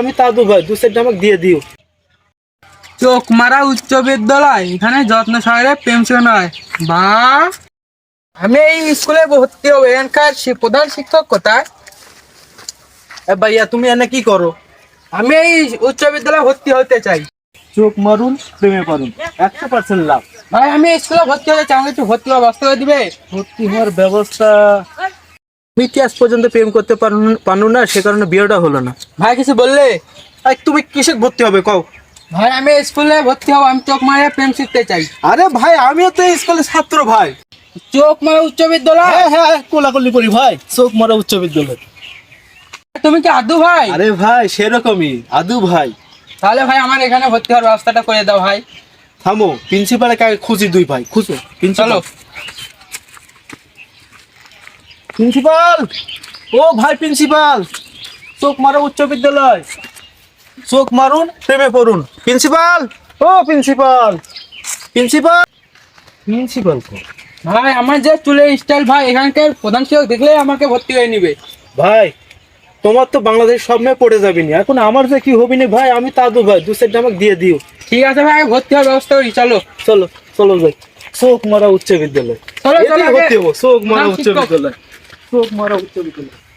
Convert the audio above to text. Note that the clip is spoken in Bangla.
আমি দাদু ভাই দু সেট আমাকে দিয়ে দিও। চোখ মারা উচ্চ বিদ্যালয় এখানে যত্ন সহকারে প্রেম শেখানো হয়। বা আমি এই স্কুলে ভর্তি হব এখানকার প্রধান শিক্ষক কোথায়? ভাইয়া তুমি এনে কি করো? আমি এই উচ্চ বিদ্যালয়ে ভর্তি হতে চাই। চোখ মারুন প্রেমে পারুন একশো পার্সেন্ট লাভ। ভাই আমি স্কুলে ভর্তি হতে চাই আমাকে একটু ভর্তি হওয়ার ব্যবস্থা করে দিবে? ভর্তি হওয়ার ব্যবস্থা কি পর্যন্ত প্রেম করতে পারো- পারো না সে কারণে বিয়েটা হলো না। ভাই কিছু বললে? আর তুমি কিসে ভর্তি হবে কও? ভাই আমি স্কুলে ভর্তি হব আমি চোখ মারা প্রেম শিখতে চাই। আরে ভাই আমিও তো স্কুলের ছাত্র ভাই। চোখ মারা উচ্চ বিদ্যালয়? হ্যাঁ হ্যাঁ কোলাকুলি করি ভাই। চোখ মারা উচ্চ বিদ্যালয়। তুমি কি আদু ভাই? আরে ভাই সেরকমই আদু ভাই। তাহলে ভাই আমার এখানে ভর্তি হওয়ার ব্যবস্থাটা করে দাও ভাই। থামো প্রিন্সিপালে কাকে খুঁজি দুই ভাই খুঁজো। প্রিন্সিপাল প্রিন্সিপাল ও ভাই প্রিন্সিপাল চোখ মারো উচ্চ বিদ্যালয়। চোখ মারুন প্রেমে পড়ুন। প্রিন্সিপাল ও প্রিন্সিপাল প্রিন্সিপাল প্রিন্সিপাল ভাই আমার যে চুলের স্টাইল ভাই এখানকার প্রধান শিক্ষক দেখলে আমাকে ভর্তি হয়ে নিবে। ভাই তোমার তো বাংলাদেশ সব মেয়ে পড়ে যাবি না এখন আমার যে কি হবি না ভাই আমি দাদু ভাই দু সেট আমাকে দিয়ে দিও। ঠিক আছে ভাই ভর্তি হওয়ার ব্যবস্থা করি চলো। চলো চলো যাই চোখ মারা উচ্চ বিদ্যালয়। চলো, চলো, ভর্তি হব। চোখ মারা উচ্চ বিদ্যালয়। চোখ মারা উচ্চ বিদ্যালয়